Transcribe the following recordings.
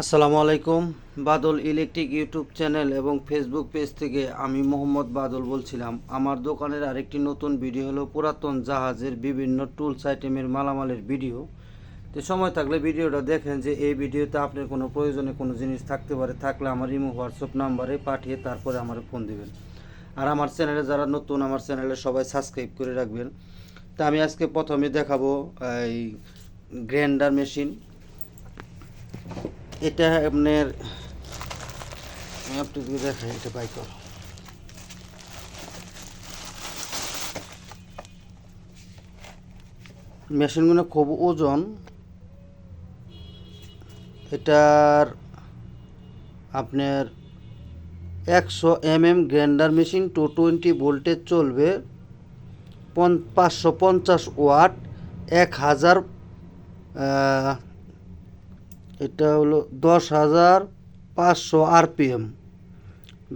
আসসালামু আলাইকুম। Badal electric YouTube channel এবং ফেসবুক পেজ থেকে আমি মোহাম্মদ বাদল বলছিলাম। আমার দোকানের আরেকটি নতুন ভিডিও হলো পুরাতন জাহাজের বিভিন্ন টুলস, আইটেমের মালামালের ভিডিও। তো সময় থাকলে ভিডিওটা দেখেন যে এই ভিডিওতে আপনার কোনো প্রয়োজনে কোনো জিনিস থাকতে পারে, থাকলে আমার ইমো, হোয়াটসঅ্যাপ নাম্বারে পাঠিয়ে তারপরে আমার ফোন দিবেন। আর আমার চ্যানেলে যারা নতুন, আমার চ্যানেলে সবাই সাবস্ক্রাইব করে রাখবেন। তা আমি আজকে প্রথমে দেখাবো এই গ্রাইন্ডার মেশিন। এটা আপনার, আমি আপনাকে দেখাই, এটা মেশিনগুলো খুব ওজন। এটার আপনার একশো M M grinder machine two twenty voltage চলবে। পাঁচশো পঞ্চাশ ওয়াট, এক হাজার এটা হলো দশ হাজার পাঁচশো আরপিএম।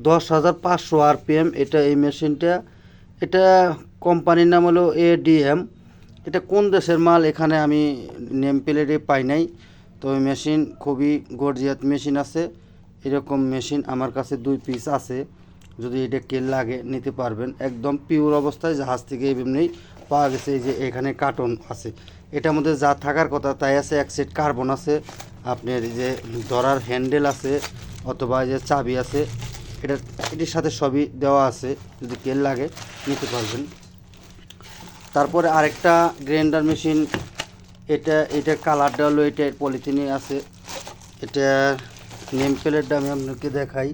দশ হাজার পাঁচশো আরপিএম এটা এই মেশিনটা। এটা কোম্পানির নাম হলো এ এডিএম। এটা কোন দেশের মাল এখানে আমি নেম প্লেটে পাই নাই। তো ওই মেশিন খুবই গর্জিয়াত মেশিন আছে। এরকম মেশিন আমার কাছে দুই পিস আছে। যদি এটা কে লাগে নিতে পারবেন। একদম পিওর অবস্থায় জাহাজ থেকে এমনি পাওয়া গেছে এই যে এখানে কার্টন আছে। এটার মধ্যে যা থাকার কথা, তাই আছে এক সেট কার্বন আছে। আপনার যে ধরার হ্যান্ডেল আছে অথবা যে চাবি আছে, এটা এটির সাথে সবই দেওয়া আছে, যদি তেল লাগে, নিতে পারবেন। তারপরে আরেকটা গ্রাইন্ডার মেশিন, এটা এটার কালারটা হলো এটা পলিথিনে আছে। এটা নেম প্লেটটা আমি আপনাকে দেখাই।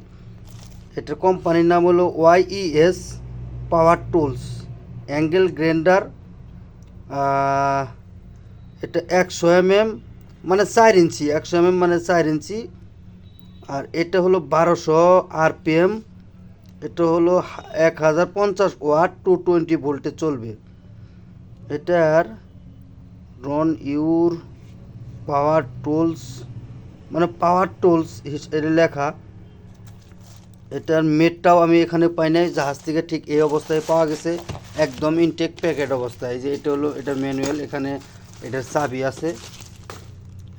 এটার কোম্পানির নাম হলো YES power tools. Angle grinder এটা একশো এমএম মানে চার ইঞ্চি একশো এমএম মানে চার ইঞ্চি। আর এটা হলো বারোশো আরপিএম। এটা হলো এক হাজার পঞ্চাশ ওয়াট টু টোয়েন্টি ভোল্টে চলবে। এটার রন, ইউর, পাওয়ার টুলস মানে পাওয়ার টুলস এটা লেখা। এটার মেটটাও আমি এখানে পাই নাই, জাহাজ থেকে ঠিক এই অবস্থায় পাওয়া গেছে। একদম ইনটেক প্যাকেট অবস্থায়। যে এটা হলো এটার ম্যানুয়াল এখানে এটার চাবি আছে।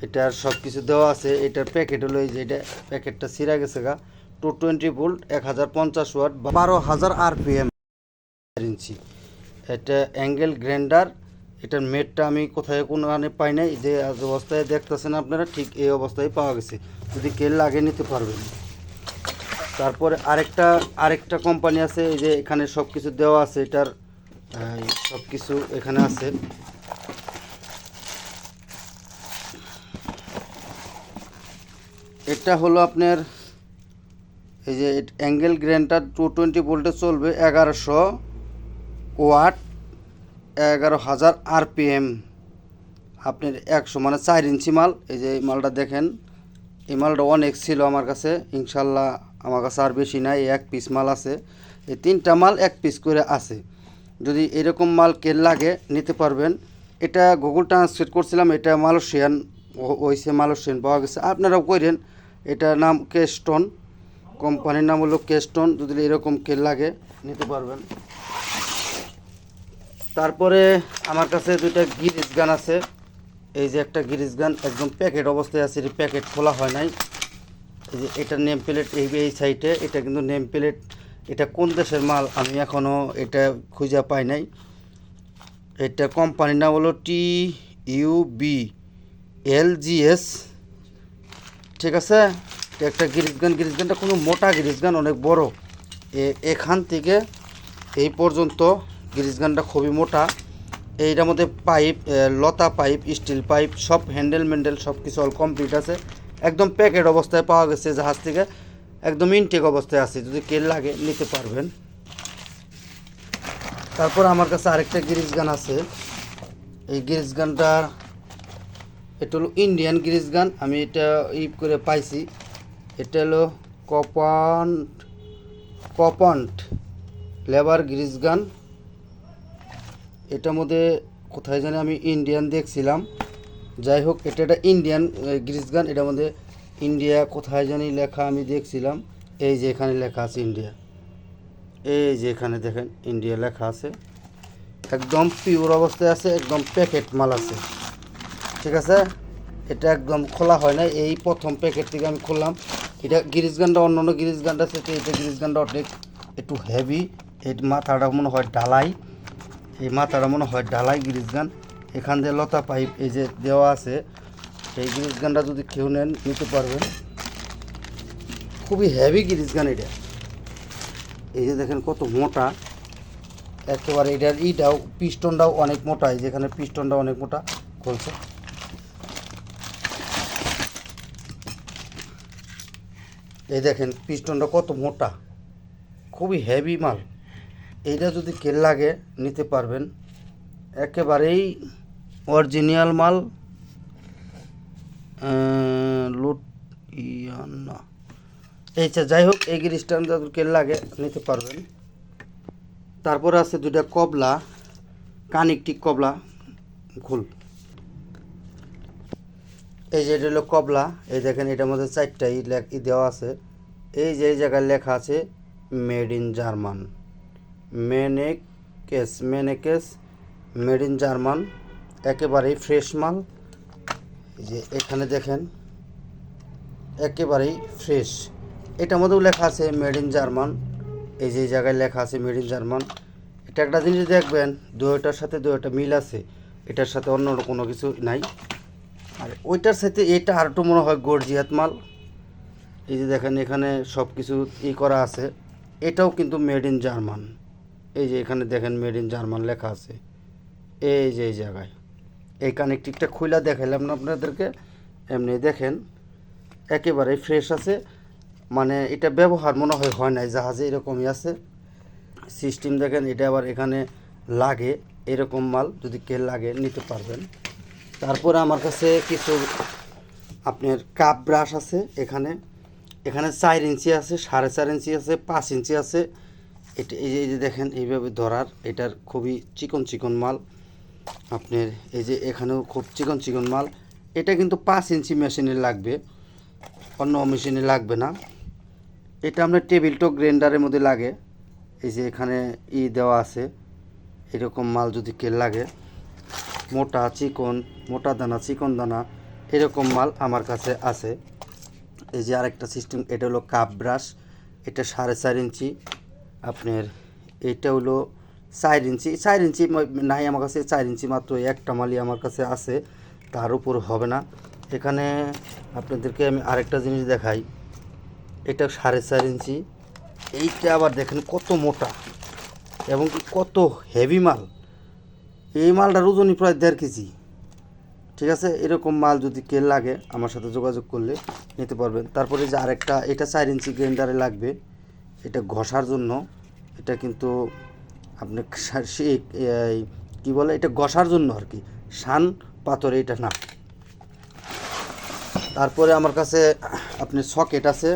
এটার সব কিছু দেওয়া আছে, এটার প্যাকেট হলো এই যে এটা প্যাকেটটা ছিঁড়া গেছে গা। টু টোয়েন্টি ভোল্ট এক হাজার পঞ্চাশ ওয়াট বারো হাজার আরপিএম ইঞ্চি। এটা অ্যাঙ্গেল গ্রাইন্ডার এটার মেটটা আমি কোথায় কোনো আনে পাই নাই, যে অবস্থায় দেখতেছেন আপনারা, ঠিক এই অবস্থায় পাওয়া গেছে। যদি কেল লাগে নিতে পারবেন। তারপরে আরেকটা আরেকটা কোম্পানি আছে, এই যে এখানে সব কিছু দেওয়া আছে, এটার সব কিছু এখানে আছে। এটা হলো আপনার এই যে অ্যাঙ্গেল গ্রাইন্ডার টু টোয়েন্টি ভোল্টে চলবে এগারোশো ওয়াট, এগারো হাজার আরপিএম আপনার একশো মানে চার ইঞ্চি মাল। এই যে এই মালটা দেখেন, এই মালটা অনেক ছিল আমার কাছে। ইনশাল্লাহ আমার কাছে আর বেশি নাই এক পিস মাল আছে। এই তিনটা মাল এক পিস করে আছে। যদি এরকম মাল কে লাগে, নিতে পারবেন। এটা গুগল ট্রান্সলেট করছিলাম, এটা মালয়েশিয়ান ওইসে মালয়েশিয়ান পাওয়া গেছে। আপনারাও করেন এটার নাম কেস্টন। কোম্পানির নাম হলো কেস্টন। যদি এরকম কেল লাগে, নিতে পারবেন। তারপরে আমার কাছে দুইটা গিরিজ গান আছে। এই যে একটা গিরিজ গান, একদম প্যাকেট অবস্থায় আছে এটি প্যাকেট খোলা হয় নাই। এই যে এটা নেম প্লেট, এই এই সাইডে এটা কিন্তু নেম প্লেট। এটা কোন দেশের মাল? আমি এখনও এটা খুঁজে পাই নাই। এটা কোম্পানির নাম হলো T U B, L G S. ঠিক আছে? একটা গিরিজ গান গিরিজ গানটা কোনো মোটা গিরিজ গান অনেক বড়। এখান থেকে এই পর্যন্ত গিরিজ গানটা খুবই মোটা। এইটার মধ্যে পাইপ লতা পাইপ, স্টিল পাইপ, সব হ্যান্ডেল ম্যান্ডেল সব কিছু অল কমপ্লিট আছে। একদম প্যাকেট অবস্থায় পাওয়া গেছে জাহাজ থেকে। একদম ইনটেক অবস্থায় আছে, যদি কে লাগে নিতে পারবেন। তারপর আমার কাছে আরেকটা গিরিজ গান আছে। এই গিরিজ গানটা এটা হলো ইন্ডিয়ান গিরিজ গান, আমি এটা ই করে পাইছি। এটা হলো কপান্ট কপান্ট লেবার গ্রিজ গান। এটার মধ্যে কোথায় জানি আমি ইন্ডিয়ান দেখছিলাম। যাই হোক, এটা একটা ইন্ডিয়ান গ্রিজ গান। এটার মধ্যে ইন্ডিয়া কোথায় জানি লেখা আমি দেখছিলাম। এই যে এখানে লেখা আছে ইন্ডিয়া এই যে এখানে দেখেন ইন্ডিয়া লেখা আছে। একদম পিওর অবস্থায় আছে, একদম প্যাকেট মাল আছে। ঠিক আছে? এটা একদম খোলা হয় না এই প্রথম প্যাকেট থেকে আমি খুললাম। এটা গিরিজ গানটা অন্য অন্য গিরিজ গানটা থেকে এটা গিরিজ গানটা অনেক একটু হেভি এই মাথাটা মনে হয় ডালাই এই মাথাটা মনে হয় ডালাই গিরিজ গান এখান দিয়ে লতা পাইপ এই যে দেওয়া আছে, এই গিরিজ গানটা যদি কেউ নেন, নিতে পারবেন। খুবই হেভি গিরিজ গান এটা। এই যে দেখেন কত মোটা। একেবারে এটার ইটাও পিস্টনটাও অনেক মোটা। এই যেখানে পিস্টনটা অনেক মোটা। খুলছে। এই দেখেন, পিস্টনটা কত মোটা। খুবই হেভি মাল। এইটা যদি কেল লাগে নিতে পারবেন, একেবারেই অরিজিনাল মাল। লুট না এইটা যাই হোক, এই গিরিসটা যদি কেল লাগে নিতে পারবেন। তারপরে আছে দুইটা কবলা কানিকটিক কবলা খুল এই যে এটা হলো কবলা, এই দেখেন এটার মধ্যে চারটা ই দেওয়া আছে। এই যে জায়গায় লেখা আছে made in German Menneckes Menneckes made in German একেবারেই ফ্রেশ মাল। এই যে এখানে দেখেন, একেবারেই ফ্রেশ। এটার মধ্যেও লেখা আছে মেড ইন জার্মান এই যে জায়গায় লেখা আছে মেড ইন জার্মান এটা একটা জিনিস দেখবেন, দুইটার সাথে দুইটা মিল আছে। এটার সাথে অন্য কোনো কিছু নাই। আর ওইটার সাথে এটা আর একটু মনে হয় গর্জিয়াত মাল। এই যে দেখেন, এখানে সব কিছু ই করা আছে। এটাও কিন্তু মেড ইন জার্মান এই যে এখানে দেখেন মেড ইন জার্মান লেখা আছে। এই যে এই জায়গায়। এই কানেকটিভটা খুলে দেখাইলাম না আপনাদেরকে। এমনি দেখেন, একেবারে ফ্রেশ আছে। মানে এটা ব্যবহার মনে হয় হয় নাই, জাহাজে এরকমই আছে। সিস্টেম দেখেন, এটা আবার এখানে লাগে। এরকম মাল, যদি কে লাগে, নিতে পারবেন। তারপরে আমার কাছে কিছু আপনার কাপ ব্রাশ আছে এখানে। এখানে চার ইঞ্চি আছে, সাড়ে চার ইঞ্চি আছে, পাঁচ ইঞ্চি আছে। এটা এই যে এই যে দেখেন, এইভাবে ধরার, এটার খুবই চিকন চিকন মাল। আপনার এই যে এখানেও খুব চিকন চিকন মাল। এটা কিন্তু পাঁচ ইঞ্চি মেশিনে লাগবে, অন্য মেশিনে লাগবে না। এটা আপনার টেবিল টক গ্রাইন্ডারের মধ্যে লাগে। এই যে এখানে ই দেওয়া আছে, এরকম মাল যদি কে লাগে। মোটা চিকন, মোটা দানা, চিকন দানা, এরকম মাল আমার কাছে আছে। এই যে আরেকটা সিস্টেম এটা হলো কাপ ব্রাশ এটা সাড়ে চার ইঞ্চি। আপনার এটা হলো চার ইঞ্চি। চার ইঞ্চি নাই আমার কাছে, চার ইঞ্চি মাত্র একটা মালই আমার কাছে আছে, তার উপর হবে না। এখানে আপনাদেরকে আমি আরেকটা জিনিস দেখাই, এটা সাড়ে চার ইঞ্চি। এইটা আবার দেখেন কত মোটা এবং কত হেভি মাল। এই মালটার ওজনই প্রায় দেড় কেজি। ঠিক আছে? এরকম মাল যদি কে লাগে, আমার সাথে যোগাযোগ করলে নিতে পারবেন। তারপরে যে আরেকটা, এটা চার ইঞ্চি গ্রাইন্ডারে লাগবে। এটা ঘষার জন্য, এটা কিন্তু আপনি কি বলে, এটা ঘষার জন্য আর কি। শান পাথর এটা না। তারপরে আমার কাছে আপনি সকেট আছে।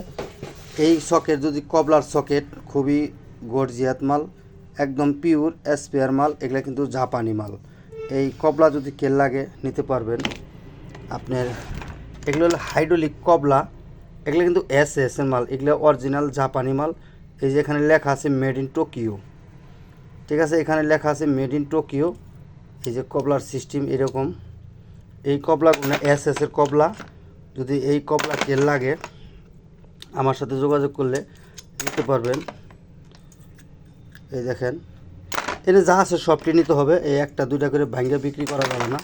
এই সকেট যদি কবলার সকেট খুবই গর্জিয়াত মাল। একদম পিওর স্পেয়ার মাল, এগুলো কিন্তু জাপানি মাল। এই কবলা যদি কেল লাগে, নিতে পারবেন। আপনার এগুলো হলো হাইড্রোলিক কবলা, এগুলো কিন্তু এস এস এর মাল, এগুলো অরিজিনাল জাপানি মাল। এই যে এখানে লেখা আছে মেড ইন টোকিও ঠিক আছে, এখানে লেখা আছে মেড ইন টোকিও এই যে কবলার সিস্টেম এরকম। এই কবলাগুলো এস এস এর কবলা। যদি এই কবলা তেল লাগে, আমার সাথে যোগাযোগ করলে নিতে পারবেন। এই দেখেন। এনে যা আছে সবটি নিতে হবে। এই একটা, দুইটা করে ভাঙ্গে বিক্রি করা যাবে না।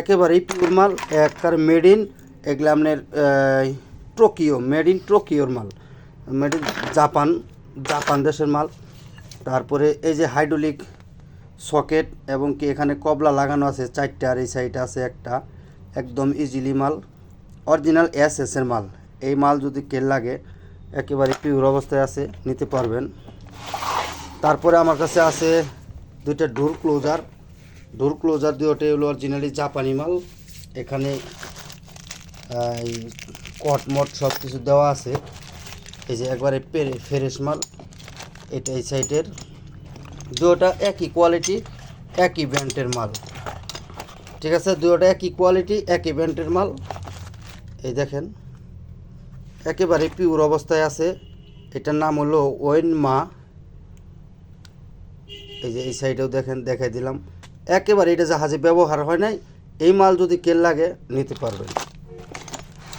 একেবারেই পিওর মাল, একবার মেড ইন এগুলো আপনার টোকিও মেড ইন টোকিওর মাল। মেড ইন জাপান জাপান দেশের মাল। তারপরে এই যে হাইড্রোলিক সকেট এবং কি এখানে কবলা লাগানো আছে, চারটে আর এই সাইডে আছে একটা। একদম ইজিলি মাল। অরিজিনাল এস এসের মাল। এই মাল যদি কেল লাগে, একেবারে পিওর অবস্থায় আছে, নিতে পারবেন। তারপরে আমার কাছে আছে দুইটা ডোর ক্লোজার ডোর ক্লোজার দুটোই হলো অরিজিনালি জাপানি মাল। এখানে এই কট, মট সব কিছু দেওয়া আছে। এই যে একবারে পেরে, ফ্রেশ মাল। এটা এই সাইডের। দুটোটা একই কোয়ালিটি একই ব্র্যান্ডের মাল। ঠিক আছে? দুটোটা একই কোয়ালিটি একই ব্র্যান্ডের মাল। এই দেখেন, একেবারে পিওর অবস্থায় আছে। এটার নাম হলো ওয়েন মা এই যে এই সাইডেও দেখেন, দেখাই দিলাম। একেবারে এটা জাহাজে ব্যবহার হয় নাই, এই মাল যদি কেল লাগে, নিতে পারবেন।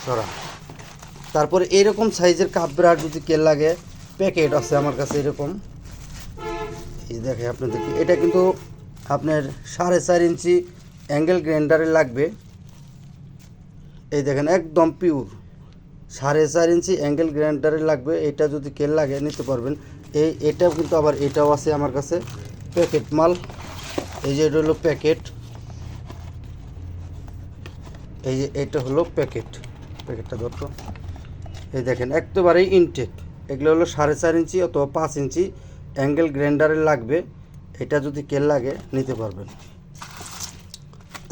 সরা। তারপরে এইরকম সাইজের কাপ ব্রাশ যদি কেল লাগে, প্যাকেট আছে আমার কাছে এরকম। এই দেখে আপনাদেরকে, এটা কিন্তু আপনার সাড়ে চার ইঞ্চি অ্যাঙ্গেল গ্রাইন্ডারে লাগবে। এই দেখেন, একদম পিওর সাড়ে চার ইঞ্চি অ্যাঙ্গেল গ্রাইন্ডারে লাগবে, এটা যদি কেল লাগে, নিতে পারবেন। এই, এটাও কিন্তু আবার, এটাও আছে আমার কাছে। প্যাকেট মাল, এই যে এটা হলো প্যাকেট। এই যে এটা হলো প্যাকেট। প্যাকেটটা ধরতো এই দেখেন, একেবারেই ইনটেক এগুলো হলো সাড়ে চার ইঞ্চি অথবা পাঁচ ইঞ্চি অ্যাঙ্গেল গ্রাইন্ডারে লাগবে। এটা যদি কেল লাগে, নিতে পারবেন।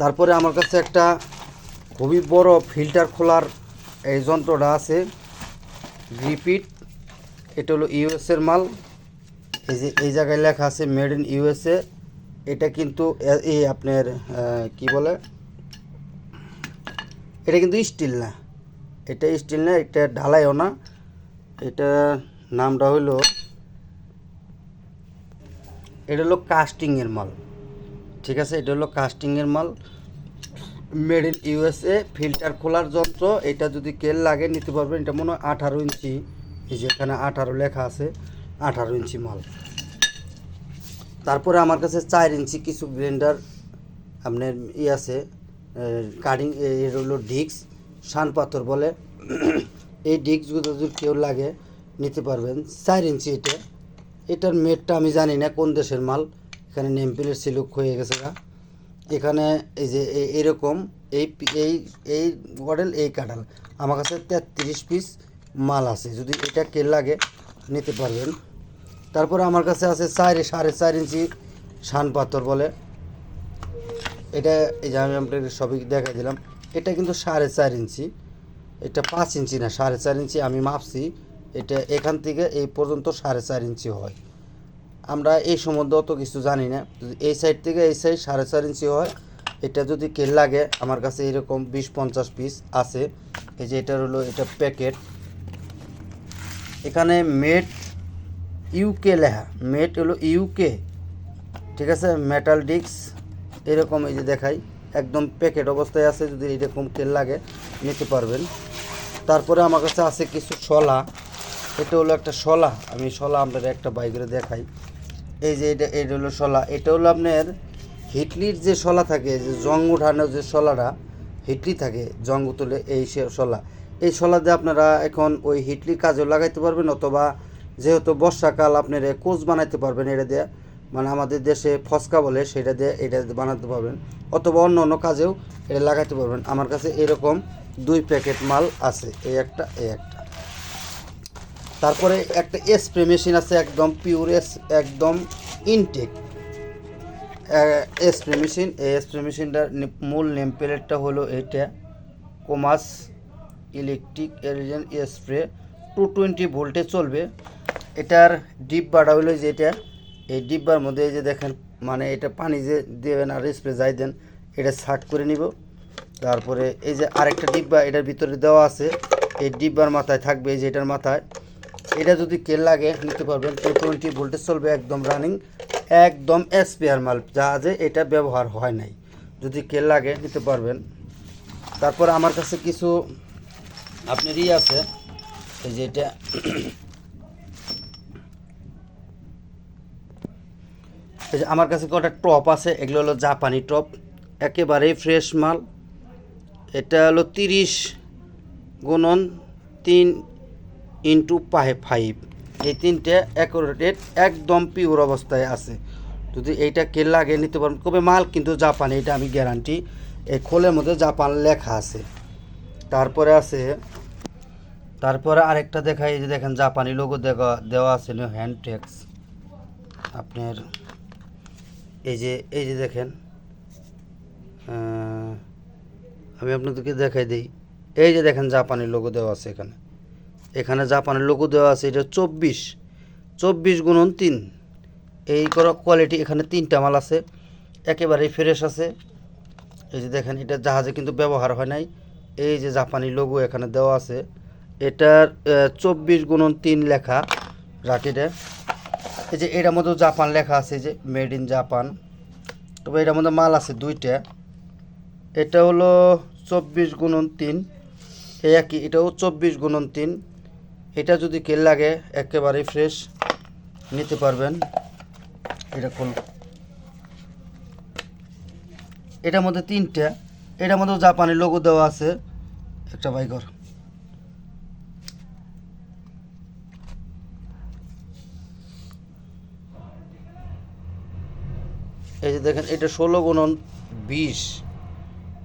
তারপরে আমার কাছে একটা খুবই বড় ফিল্টার খোলার এই যন্ত্রটা আছে। রিপিট এটা হলো ইউএসের মাল। এই যে, এই জায়গায় লেখা আছে মেড ইন ইউএসএ। এটা কিন্তু এই আপনার কি বলে? এটা কিন্তু স্টিল না। এটা স্টিল না, এটা ঢালাইও না। এটা নামটা হলো এটা হলো কাস্টিংয়ের মাল। ঠিক আছে, এটা হলো কাস্টিংয়ের মাল। মেড ইন ইউএসএ, ফিল্টার খোলার যন্ত্র। এটা যদি কেল লাগে, নিতে পারবেন। এটা মনে হয় আঠারো ইঞ্চি। এই যে এখানে আঠারো লেখা আছে। আঠারো ইঞ্চি মাল। তারপরে আমার কাছে চার ইঞ্চি কিছু গ্রাইন্ডার আপনার ই আছে কাটিং এর হলো ডিক্স শান পাথর বলে। এই ডিক্সগুলো যদি কেউ লাগে, নিতে পারবেন। চার ইঞ্চি এটা। এটার মেটটা আমি জানি না কোন দেশের মাল। এখানে নেম প্লেট সিলুক হয়ে গেছে গা। এখানে এই যে এরকম, এই এই এই মডেল এই কাঁঠাল আমার কাছে তেত্রিশ পিস মাল আছে। যদি এটা কে লাগে, নিতে পারবেন। তারপরে আমার কাছে আছে চারে সাড়ে চার ইঞ্চি শান পাথর বলে। এটা এই যে আমি আপনাকে সবই দেখা দিলাম। এটা কিন্তু সাড়ে চার ইঞ্চি। এটা পাঁচ ইঞ্চি না, সাড়ে চার ইঞ্চি আমি মাপছি। এটা এখান থেকে এই পর্যন্ত সাড়ে চার ইঞ্চি হয়। আমরা এই সম্বন্ধে অত কিছু জানি না। এই সাইড থেকে এই সাইড সাড়ে চার ইঞ্চি হয়, এটা যদি কে লাগে, আমার কাছে এরকম বিশ পঞ্চাশ পিস আছে। এই যে এটার হলো, এটা প্যাকেট এখানে মেট ইউকে লেখা। মেট হলো ইউকে ঠিক আছে? মেটাল ডিক্স এরকম এই যে দেখাই। একদম প্যাকেট অবস্থায় আছে, যদি এরকম তেল লাগে, নিতে পারবেন। তারপরে আমার কাছে আছে কিছু শলা। এটা হলো একটা শলা। আমি শলা আপনার একটা বাইকের দেখাই। এই যে এটা এটা হলো শলা। এটা হলো আপনার হিটলির যে শলা থাকে, যে জং উঠানোর যে শলাটা, হিটলি থাকে, জং তুলে এই শলা। এই শলা দিয়ে আপনারা এখন ওই হিটলির কাজেও লাগাইতে পারবেন, অথবা যেহেতু বর্ষাকাল, আপনার কোচ বানাইতে পারবেন এটা দিয়ে। মানে আমাদের দেশে ফসকা বলে, সেটা দিয়ে এটা বানাতে পারবেন। অথবা অন্য অন্য কাজেও এটা লাগাইতে পারবেন। আমার কাছে এরকম দুই প্যাকেট মাল আছে, এই একটা এই একটা। তারপরে একটা স্প্রে মেশিন আছে, একদম পিওর একদম ইনটেক স্প্রে মেশিন, এই স্প্রে মেশিনটার মূল নেম প্লেটটা হলো এটা কোমাস ইলেকট্রিক এলিজেন স্প্রে। টু টোয়েন্টি ভোল্টে চলবে। এটার ডিব্বাটা যে এটা, এই ডিব্বার মধ্যে এই যে দেখেন মানে এটা পানি যে দেবেন আর স্প্রে যাই দেন, এটা সাট করে নিব। তারপরে এই যে আরেকটা ডিব্বা এটার ভিতরে দেওয়া আছে, এই ডিব্বার মাথায় থাকবে এই যে এটার মাথায়। এটা যদি কেল লাগে, নিতে পারবেন টু টোয়েন্টি ভোল্টেজ চলবে একদম রানিং একদম এসপিআর মাল জাহাজে এটা ব্যবহার হয় নাই। যদি কেল লাগে, নিতে পারবেন। তারপর আমার কাছে কিছু, আপনার ই আছে, এই যে এটা এই যে আমার কাছে কটা টপ আছে, এগুলো হলো জাপানি টপ, একেবারেই ফ্রেশ মাল। এটা হলো তিরিশ গুণন তিন ইন্টু পাহে ফাইভ। এই তিনটে অ্যাকোরেট একদম পিওর অবস্থায় আছে। যদি এইটা কে লাগে নিতে পারবেন কবে মাল, কিন্তু জাপানি, এটা আমি গ্যারান্টি এই খোলের মধ্যে জাপান লেখা আছে। তারপরে আছে, তারপরে আরেকটা দেখাই যে দেখেন জাপানি লোগো দেওয়া দেওয়া আছে, হ্যান্ড ট্যাক্স। আপনার এই যে এই যে দেখেন আমি আপনাদেরকে দেখাই দিই। এই যে দেখেন জাপানি লোগো দেওয়া আছে এখানে। এখানে জাপানের লোগো দেওয়া আছে, এটা চব্বিশ। চব্বিশ গুণন তিন। এই করা কোয়ালিটি এখানে তিনটা মাল আছে। একেবারেই ফ্রেশ আছে। এই যে দেখেন, এটা জাহাজে কিন্তু ব্যবহার হয় নাই। এই যে জাপানি লোগো এখানে দেওয়া আছে। এটার চব্বিশ গুণন তিন লেখা রাটিটা এই যে এটার মধ্যে জাপান লেখা আছে যে মেড ইন জাপান। তবে এটার মধ্যে মাল আছে দুইটা। এটা হলো চব্বিশ গুণন তিন। এই একই, এটাও চব্বিশ গুণন তিন। এটা যদি কেল লাগে, একেবারেই ফ্রেশ নিতে পারবেন। এটা কোন এটার মধ্যে তিনটা। এটার মধ্যেও জাপানি লোগো দেওয়া আছে। একটা বাইকর। এই যে দেখেন, এটা ষোলো গুণন বিশ।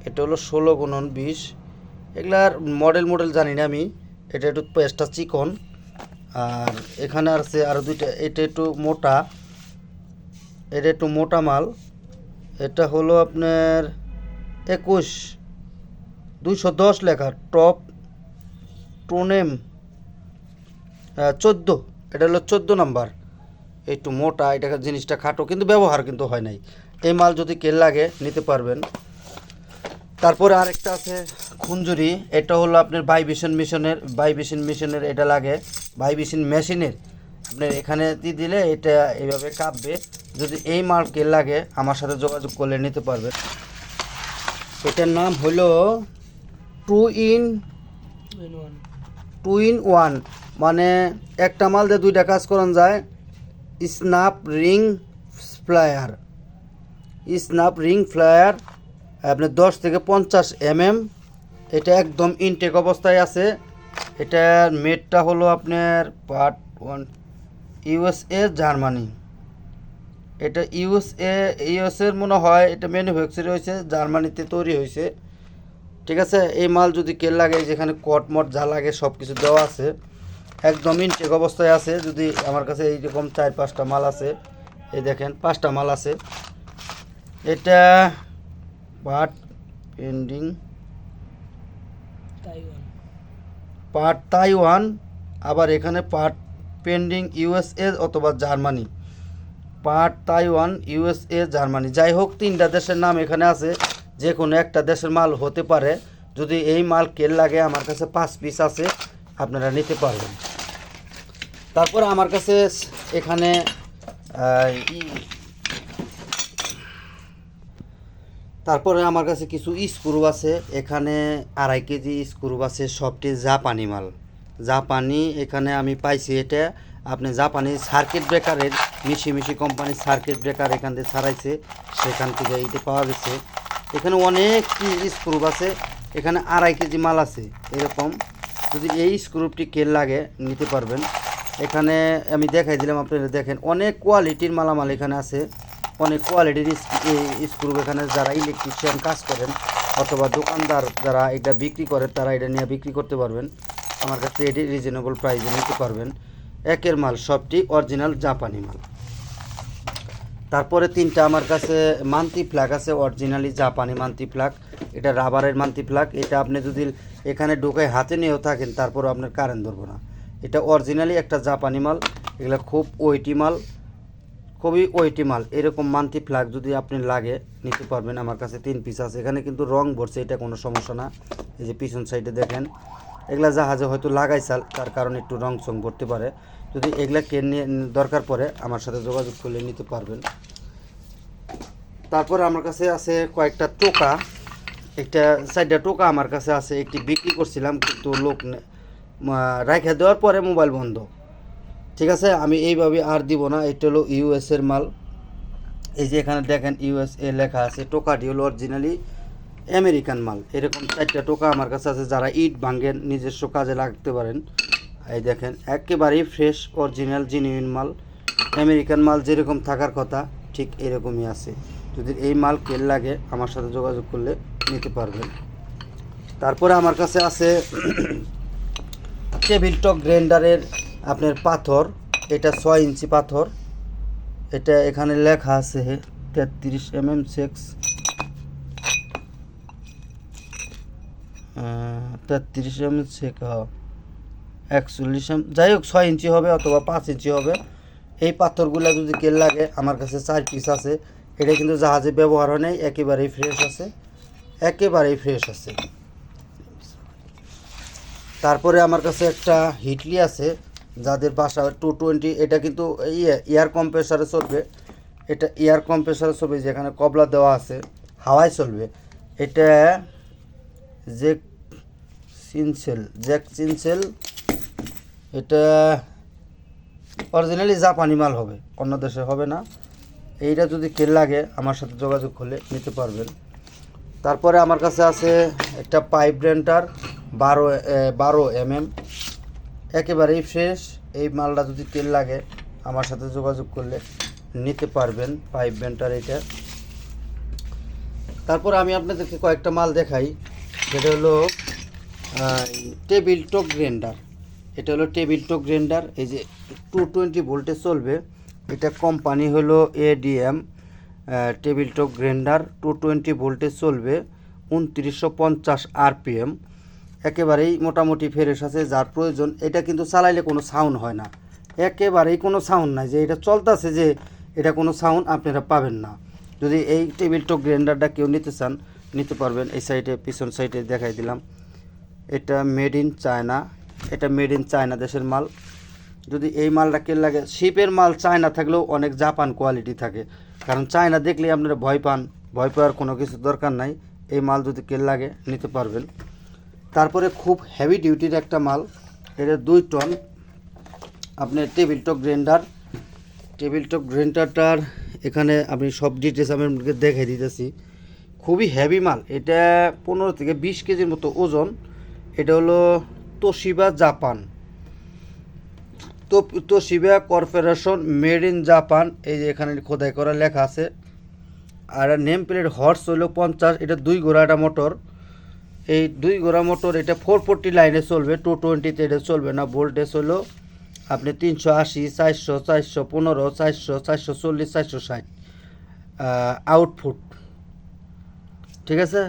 এটা হলো ষোলো গুণন বিশ। এগুলার মডেল মডেল জানি না আমি। এটা একটু পেস্টটা চিকন। আর এখানে আছে আরও দুইটা, এটা একটু মোটা। এটা একটু মোটা মাল। এটা হলো আপনার একুশ। দুইশো দশ লেখা, টপ টোনেম চোদ্দ। এটা হলো চোদ্দ নাম্বার। একটু মোটা এটা জিনিসটা খাটো কিন্তু ব্যবহার কিন্তু হয় নাই। এই মাল যদি কেল লাগে নিতে পারবেন। তারপরে আরেকটা আছে খুঞ্জুরি এটা হলো আপনার বাইবিশন মিশনের বাইবিশন মিশনের এটা লাগে। বাইবিশন মেশিনের আপনার এখানে দিয়ে দিলে এটা এইভাবে কাঁপবে। যদি এই মাল কেল লাগে আমার সাথে যোগাযোগ করলে নিতে পারবেন। এটার নাম হলো two in two in one মানে একটা মাল দিয়ে দুইটা কাজ করান যায়। Snap ring plier. Snap ring plier আপনার দশ থেকে পঞ্চাশ এম এটা একদম ইনটেক অবস্থায় আছে। এটার মেটটা হলো আপনার পার্ট ওয়ান ইউএসএ জার্মানি এটা ইউএসএ ইউএসএর মনে হয় এটা ম্যানুফ্যাকচার হয়েছে জার্মানিতে তৈরি হয়েছে। ঠিক আছে? এই মাল যদি কেল লাগে, যেখানে কটমট যা লাগে সব কিছু দেওয়া আছে। একদম ইনটেক অবস্থায় আছে। যদি আমার কাছে এইরকম চার পাঁচটা মাল আছে এই দেখেন পাঁচটা মাল আছে। এটা পার্ট পেন্ডিং পার্ট তাইওয়ান আবার এখানে পার্ট পেন্ডিং ইউএসএ অথবা Germany. Part Taiwan USA Germany. যাই হোক তিনটা দেশের নাম এখানে আছে। যে কোনো একটা দেশের মাল হতে পারে। যদি এই মাল কেল লাগে আমার কাছে পাঁচ পিস আছে আপনারা নিতে পারবেন। তারপর আমার কাছে এখানে তারপরে আমার কাছে কিছু স্ক্রু আছে। এখানে আড়াই কেজি স্ক্রু আছে, সবটি জাপানি মাল। জাপানি, এখানে আমি পাইছি এটা। আপনি জাপানি সার্কিট ব্রেকারের মিশি মিশি কোম্পানির সার্কিট ব্রেকার এখান থেকে ছাড়াইছে, সেখান থেকে এইটা পাওয়া গেছে। এখানে অনেক স্ক্রু আছে, এখানে আড়াই কেজি মাল আছে, এরকম। যদি এই স্ক্রুপটি কে লাগে, নিতে পারবেন। এখানে আমি দেখাই দিলাম আপনারা দেখেন, অনেক কোয়ালিটির মালামাল এখানে আছে। অনেক কোয়ালিটির স্ক্রু এখানে যারা ইলেকট্রিশিয়ান কাজ করেন অথবা দোকানদার যারা এটা বিক্রি করে, তারা এটা নিয়ে বিক্রি করতে পারবেন। আমার কাছে এটি রিজনেবল প্রাইসে নিতে পারবেন। একের মাল সবটি অরিজিনাল জাপানি মাল। তারপরে তিনটা আমার কাছে মান্তি ফ্ল্যাগ আছে অরিজিনালি জাপানি মান্তি ফ্ল্যাগ এটা রাবারের মান্তি ফ্ল্যাগ এটা আপনি যদি এখানে ঢোকায় হাতে নিয়েও থাকেন, তারপরও আপনার কারেন্ট ধরবো না। এটা অরিজিনালি একটা জাপানি মাল, এগুলো খুব ওয়েটি মাল, খুবই ওয়েটি মাল। এরকম মান্তি ফ্ল্যাগ যদি আপনি লাগে, নিতে পারবেন, আমার কাছে তিন পিস আছে। এখানে কিন্তু রং ভরছে, এটা কোনো সমস্যা না। এই যে পিছন সাইডে দেখেন, এগুলা জাহাজে হয়তো লাগাইছাল, তার কারণে একটু রং চং ভরতে পারে। যদি এগুলা কে নিয়ে দরকার পড়ে, আমার সাথে যোগাযোগ করলে নিতে পারবেন। তারপর আমার কাছে আছে কয়েকটা টোকা। একটা চারটা টোকা আমার কাছে আছে, একটি বিক্রি করছিলাম, কিন্তু লোক রাইখা দেওয়ার পরে মোবাইল বন্ধ। ঠিক আছে? আমি এইভাবে আর দিব না, এটা হলো ইউএস এর মাল। এই যে এখানে দেখেন ইউএসএ লেখা আছে, টোকাটি হলো অরিজিনালি আমেরিকান মাল। এরকম চারটা টোকা আমার কাছে আছে, যারা ইট ভাঙ্গেন নিজস্ব কাজে লাগতে পারেন। এই দেখেন, একেবারেই ফ্রেশ অরিজিনাল জেনুইন মাল। আমেরিকান মাল যেরকম থাকার কথা, ঠিক এরকমই আছে। যদি এই মাল কেল লাগে, আমার সাথে যোগাযোগ করলে নিতে পারবেন। তারপরে আমার কাছে আছে টেবিল টক গ্রাইন্ডারের আপনার পাথর, এটা ছয় ইঞ্চি পাথর, এটা এখানে লেখা আছে তেত্রিশ এম এম সিক্স তেত্রিশ এম এম সিক্স একচল্লিশ এম, যাই হোক ছয় ইঞ্চি হবে অথবা পাঁচ ইঞ্চি হবে। এই পাথরগুলো যদি কেল লাগে, আমার কাছে চার পিস আছে। এটা কিন্তু জাহাজে ব্যবহার হয় নাই, একেবারেই ফ্রেশ আছে। একেবারেই ফ্রেশ আছে। তারপরে আমার কাছে একটা হিটলি আছে, যাদের বাসা টু টোয়েন্টি এটা কিন্তু এয়ার কম্প্রেসারে চলবে। এটা এয়ার কম্প্রেসারে চলবে, যেখানে কবলা দেওয়া আছে, হাওয়ায় চলবে। এটা জেক চিনসেল জ্যাক চিনসেল এটা অরিজিনালি জাপানি মাল হবে, অন্য দেশে হবে না। এইটা যদি কে লাগে, আমার সাথে যোগাযোগ করলে নিতে পারবেন। তারপরে আমার কাছে আছে একটা পাইপ ব্রেন্টার বারো বারো এম এম একেবারেই ফ্রেশ এই মালটা যদি তেল লাগে, আমার সাথে যোগাযোগ করলে নিতে পারবেন পাইপ ব্রেন্টার এটা। তারপর আমি আপনাদেরকে কয়েকটা মাল দেখাই। যেটা হলো টেবিল টক গ্রাইন্ডার। এটা হলো টেবিল টক গ্রাইন্ডার। এই যে টু টোয়েন্টি ভোল্টে চলবে। এটা কোম্পানি হলো ADM table top grinder. Two twenty ভোল্টে চলবে। উনত্রিশশো পঞ্চাশ আরপিএম একেবারেই মোটামুটি ফ্রেশ আছে, যার প্রয়োজন, এটা কিন্তু চালাইলে কোনো সাউন্ড হয় না। একেবারেই কোনো সাউন্ড নাই যে এটা চলতেছে যে এটা কোনো সাউন্ড আপনারা পাবেন না। যদি এই টেবিল টক গ্রাইন্ডারটা কেউ নিতে চান, নিতে পারবেন। এই সাইডে পিছন সাইডে দেখাই দিলাম। এটা মেড ইন চায়না এটা মেড ইন চায়না দেশের মাল। যদি এই মালটা কে লাগে শিপের মাল চায়না থাকলেও অনেক জাপান কোয়ালিটি থাকে। কারণ চায়না দেখলেই আপনারা ভয় পান, ভয় পাওয়ার কোনো কিছু দরকার নাই। এই মাল যদি কেল লাগে, নিতে পারবেন। তারপরে খুব হেভি ডিউটির একটা মাল। এটা দুই টন আপনার table top grinder table top গ্রাইন্ডারটার এখানে আপনি সব ডিটেলস আমি আপনাকে দেখাই দিতেছি। খুবই হেভি মাল। এটা পনেরো থেকে বিশ কেজির মতো ওজন। এটা হলো তোশিবা জাপান তো Toshiba corporation made in Japan এই যে এখানে খোদাই করা লেখা আছে। আর নেম প্লেট হর্স হলো পঞ্চাশ। এটা দুই গোড়া একটা মোটর এই দুই গোড়া মোটর, এটা ফোর ফোরটি লাইনে চলবে টু টোয়েন্টিতে এটা চলবে না ভোল্টেজ হলো আপনি তিনশো আশি, চারশো চারশো পনেরো, চারশো চারশো চল্লিশ, চারশো ষাট আউটপুট ঠিক আছে?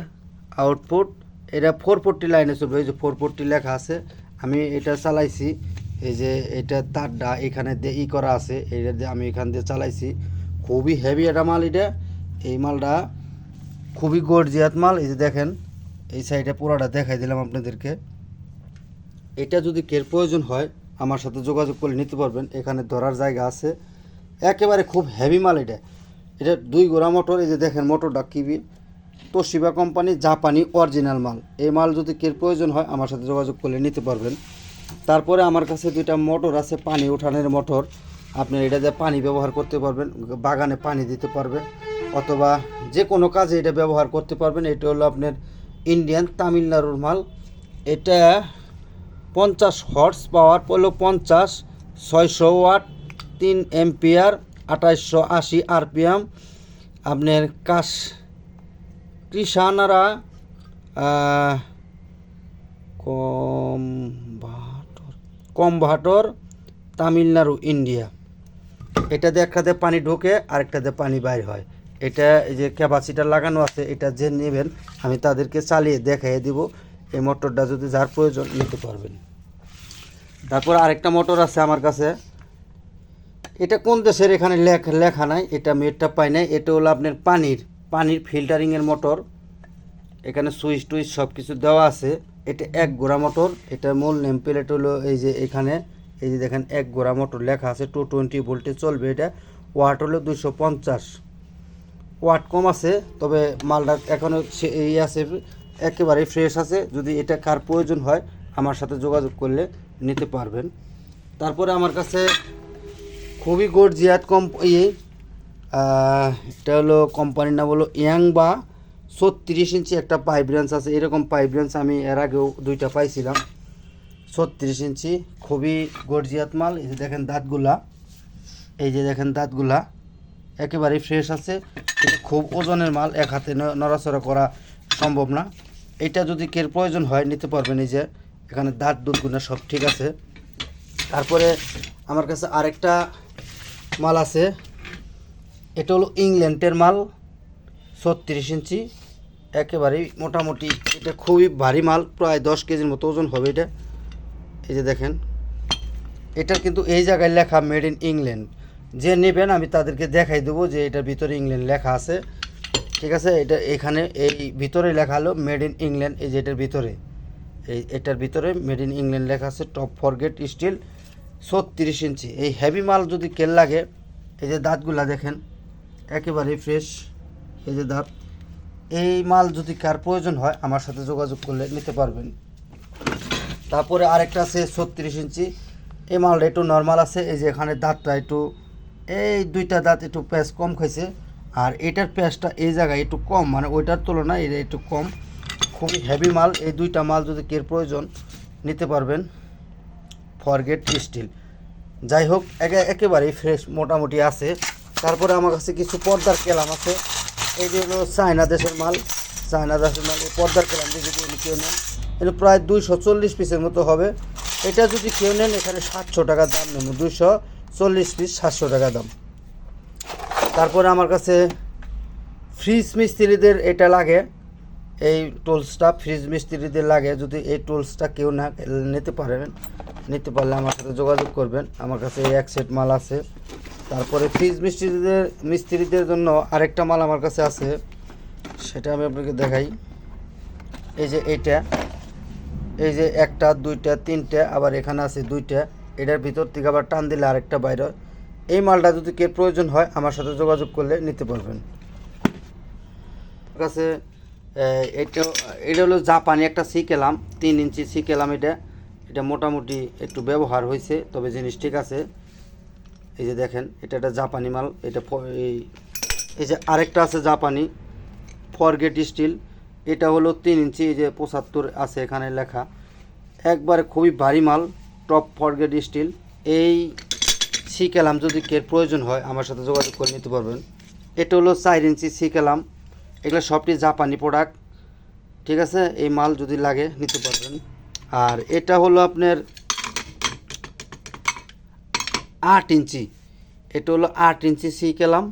আউটপুট এটা ফোর ফোরটি লাইনে চলবে, এই যে ফোর ফোরটি লেখা আছে, আমি এটা চালাইছি, এই যে এটা তারটা এখানে দিয়ে ই করা আছে, এইটা দিয়ে আমি এখান দিয়ে চালাইছি, খুবই হেভি একটা মাল এটা, এই মালটা খুবই গর্জিয়াত মাল, এই যে দেখেন এই সাইডে পুরোটা দেখাই দিলাম আপনাদেরকে। এটা যদি কের প্রয়োজন হয়, আমার সাথে যোগাযোগ করে নিতে পারবেন। এখানে ধরার জায়গা আছে। একেবারে খুব হেভি মাল এটা। এটা দুই গোড়া মোটর, এই যে দেখেন মোটরটা কিবি তোশিবা কোম্পানি জাপানি অরিজিনাল মাল। এই মাল যদি কের প্রয়োজন হয়, আমার সাথে যোগাযোগ করলে নিতে পারবেন। তারপরে আমার কাছে দুইটা মোটর আছে, পানি উঠানের মোটর। আপনি এটা দিয়ে পানি ব্যবহার করতে পারবেন, বাগানে পানি দিতে পারবেন, অথবা যে কোনো কাজে এটা ব্যবহার করতে পারবেন। এটা হলো আপনার ইন্ডিয়ান তামিলনাড়ুর মাল। এটা পঞ্চাশ হর্স পাওয়ার পড়ল পঞ্চাশ, ছয়শো ওয়াট তিন এম্পিয়ার আঠাইশশো আশি আরপিএম আপনার কাশ কৃষানারা কম ভাটর কম ভাটর তামিলনাড়ু, ইন্ডিয়া। এটা এটাতে একটাতে পানি ঢোকে আরেকটাতে পানি বাইর হয়। এটা এই যে ক্যাপাসিটার লাগানো আছে, এটা যে নেবেন, আমি তাদেরকে চালিয়ে দেখাই দিব। এই মোটরটা যদি যার প্রয়োজন, নিতে পারবেন। তারপর আরেকটা মোটর আছে আমার কাছে। এটা কোন দেশের এখানে লেখা লেখা নাই, এটা মেটটা পাই নাই, এটা হলো আপনার পানির পানির ফিল্টারিংয়ের মোটর এখানে সুইচ টুইচ সব কিছু দেওয়া আছে। এটা এক গোড়া মোটর এটা মূল নেম প্লেট হলো এই যে এখানে। এই যে দেখেন, এক গোড়া মোটর লেখা আছে টু টোয়েন্টি ভোল্টে চলবে এটা। ওয়াট হলো দুশো পঞ্চাশ। ওয়াট কম আছে, তবে মালটা এখনও সে- এই আছে একেবারে ফ্রেশ আছে। যদি এটা কার প্রয়োজন হয়, আমার সাথে যোগাযোগ করলে নিতে পারবেন। তারপরে আমার কাছে খুবই গর্জিয়াত কম ইয়ে এটা হলো কোম্পানির নাম হলো ইয়াং বা ছত্রিশ ইঞ্চি একটা পাইপ রেঞ্চ আছে। এরকম পাইপ রেঞ্চ আমি এর আগেও দুইটা পাইছিলাম। ছত্রিশ ইঞ্চি, খুবই গর্জিয়াত মাল। এই যে দেখেন দাঁতগুলা। এই যে দেখেন দাঁতগুলা। একেবারেই ফ্রেশ আছে। খুব ওজনের মাল এক হাতে নড়াচড়া করা সম্ভব না। এটা যদি কের প্রয়োজন হয়, নিতে পারবেন এই যে, এখানে দাঁত, দুধগুলো সব ঠিক আছে। তারপরে আমার কাছে আরেকটা মাল আছে। এটা হলো ইংল্যান্ডের মাল, ছত্রিশ ইঞ্চি। একেবারেই মোটামুটি, এটা খুবই ভারী মাল, প্রায় দশ কেজির মতো ওজন হবে এটা। এই যে দেখেন এটা কিন্তু এই জায়গায় লেখা মেড ইন ইংল্যান্ড যে নেবেন, আমি তাদেরকে দেখাই দেবো যে এটার ভিতরে ইংল্যান্ড লেখা আছে। ঠিক আছে? এটা এখানে এই ভিতরে লেখা হলো মেড ইন ইংল্যান্ড এই যে এটার ভিতরে। এই এটার ভিতরে মেড ইন ইংল্যান্ড লেখা আছে টপ ফরগেট স্টিল ছত্রিশ ইঞ্চি। এই হেভি মাল যদি কেল লাগে, এই যে দাঁতগুলা দেখেন একেবারেই ফ্রেশ এই যে দাঁত। এই মাল যদি কার প্রয়োজন হয়, আমার সাথে যোগাযোগ করলে নিতে পারবেন। তারপরে আরেকটা আছে, ছত্রিশ ইঞ্চি। এই মালটা একটু নর্মাল আছে, এই যে এখানে দাঁতটা একটু এই দুইটা দাঁত একটু প্যাঁচ কম খাইছে, আর এটার প্যাঁচটা এই জায়গায় একটু কম মানে ওইটার তুলনায় এটা একটু কম। খুবই হেভি মাল, এই দুইটা মাল যদি কের প্রয়োজন, নিতে পারবেন। ফরগেট স্টিল যাই হোক, একে একেবারেই ফ্রেশ মোটামুটি আছে। তারপরে আমার কাছে কিছু পর্দার কেলাম আছে। এই যে হলো চায়না দেশের মাল। চায়না দেশের মাল পর্দার কেলাম যদি কেউ নেন এটা প্রায় দুইশো চল্লিশ পিসের মতো হবে। এটা যদি কেউ নেন, এখানে সাতশো টাকা দাম নেব, দুইশো। চল্লিশ পিস সাতশো টাকা দাম। তারপরে আমার কাছে ফ্রিজ মিস্ত্রিদের এটা লাগে। এই টোলসটা ফ্রিজ মিস্ত্রিদের লাগে। যদি এই টোলসটা কেউ না নিতে পারেন, নিতে পারলে আমার সাথে যোগাযোগ করবেন। আমার কাছে এক সেট মাল আছে। তারপরে ফ্রিজ মিস্ত্রিদের মিস্ত্রিদের জন্য আরেকটা মাল আমার কাছে আছে। সেটা আমি আপনাকে দেখাই। এই যে এইটা এই যে একটা, দুইটা, তিনটা, আবার এখানে আছে দুইটা। এটার ভিতর থেকে আবার টান দিলে আরেকটা বাইরে। হয়। এই মালটা যদি কে প্রয়োজন হয়, আমার সাথে যোগাযোগ করলে নিতে পারবেন। কাছে এটা এটা হলো জাপানি একটা শিখেলাম তিন ইঞ্চি শিখেলাম এটা। এটা মোটামুটি একটু ব্যবহার হয়েছে, তবে জিনিস ঠিক আছে। এই যে দেখেন, এটা একটা জাপানি মাল, এটা এই এই যে আরেকটা আছে জাপানি, ফরগেট স্টিল। এটা হলো তিন ইঞ্চি, এই যে পঁচাত্তর আছে এখানে লেখা। একবারে খুবই ভারী মাল টপ ফরগেট স্টিল এই শিকেলাম যদি কের প্রয়োজন হয়, আমার সাথে যোগাযোগ করে নিতে পারবেন। এটা হলো চার ইঞ্চি শিকেলাম এগুলো সবটি জাপানি প্রোডাক্ট ঠিক আছে? এই মাল যদি লাগে, নিতে পারবেন। আর এটা হলো আপনার আট ইঞ্চি। এটা হলো আট ইঞ্চি সি ক্যালাম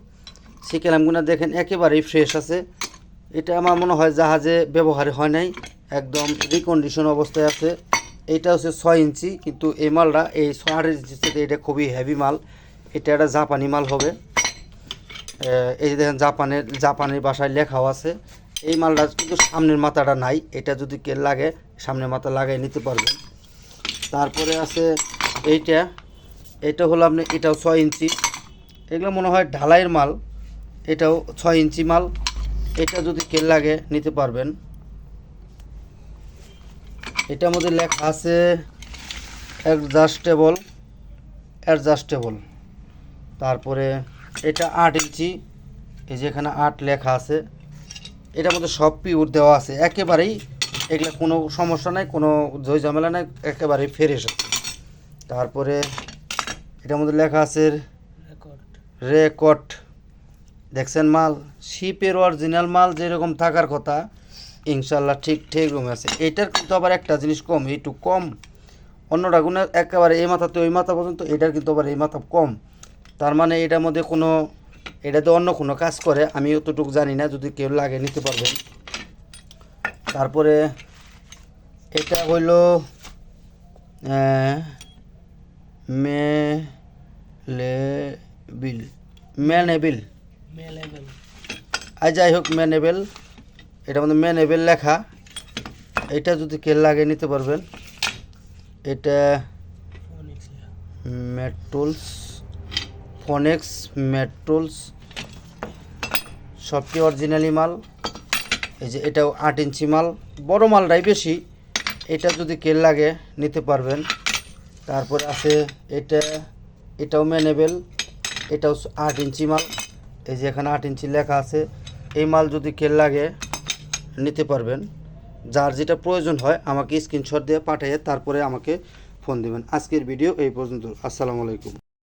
সি শিকেলামগুলো দেখেন একেবারেই ফ্রেশ আছে। এটা আমার মনে হয় জাহাজে ব্যবহার হয় নাই। একদম রিকন্ডিশন অবস্থায় আছে। এইটা হচ্ছে ছয় ইঞ্চি, কিন্তু এই মালটা, এই ছয় এটা খুবই হেভি মাল। এটা একটা জাপানি মাল হবে। এই যে দেখেন জাপানের জাপানের ভাষায় লেখাও আছে। এই মালটা কিন্তু সামনের মাথাটা নাই, এটা যদি কে লাগে, সামনের মাথা লাগাই নিতে পারবেন। তারপরে আছে এইটা। এটা হলো আপনি, এটাও ছয় ইঞ্চি। এগুলো মনে হয় ঢালাইয়ের মাল। এটাও ছয় ইঞ্চি মাল। এটা যদি কে লাগে, নিতে পারবেন। এটার মধ্যে লেখা আছে অ্যাডজাস্টেবল অ্যাডজাস্টেবল তারপরে এটা আট ইঞ্চি এই যে এখানে আট লেখা আছে। এটার মধ্যে সব পিওর দেওয়া আছে। একেবারেই এগুলো কোনো সমস্যা নাই কোনো জয় ঝামেলা নাই একেবারেই ফ্রেশ আছে। তারপরে এটার মধ্যে লেখা আছে রেকর্ড দেখছেন মাল? শিপের অরিজিনাল মাল যেরকম থাকার কথা ইনশাল্লাহ ঠিক ঠিক রুমে আছে। এটার কিন্তু আবার একটা জিনিস কম একটু কম। অন্যটা গুণে একেবারে এই মাথা তো ওই মাথা পর্যন্ত এটার কিন্তু আবার এই মাথা কম। তার মানে এটার মধ্যে কোনো এটাতে অন্য কোনো কাজ করে আমি অতটুকু জানি না যদি কেউ লাগে নিতে পারবেন তারপরে এটা হইল মে লে বিল ম্যানেবিল আর যাই হোক ম্যানেবেল এটার মধ্যে ম্যানেবেল লেখা। এটা যদি কে লাগে নিতে পারবেন, এটা মেট্রোলস ফনেক্স মেট্রোলস সবটি অরিজিনালি মাল। এই যে এটাও আট ইঞ্চি মাল। বড় মালটাই বেশি। এটা যদি কে লাগে নিতে পারবেন, তারপর আছে এটা, এটাও ম্যানেবেল এটাও আট ইঞ্চি মাল। এই যে এখানে আট ইঞ্চি লেখা আছে। এই মাল যদি কে লাগে নিতে পারবেন। যার যেটা প্রয়োজন হয় আমাকে স্ক্রিনশট দিয়ে পাঠিয়ে তারপরে আমাকে ফোন দেবেন। আজকের ভিডিও এই পর্যন্ত। আসসালামু আলাইকুম।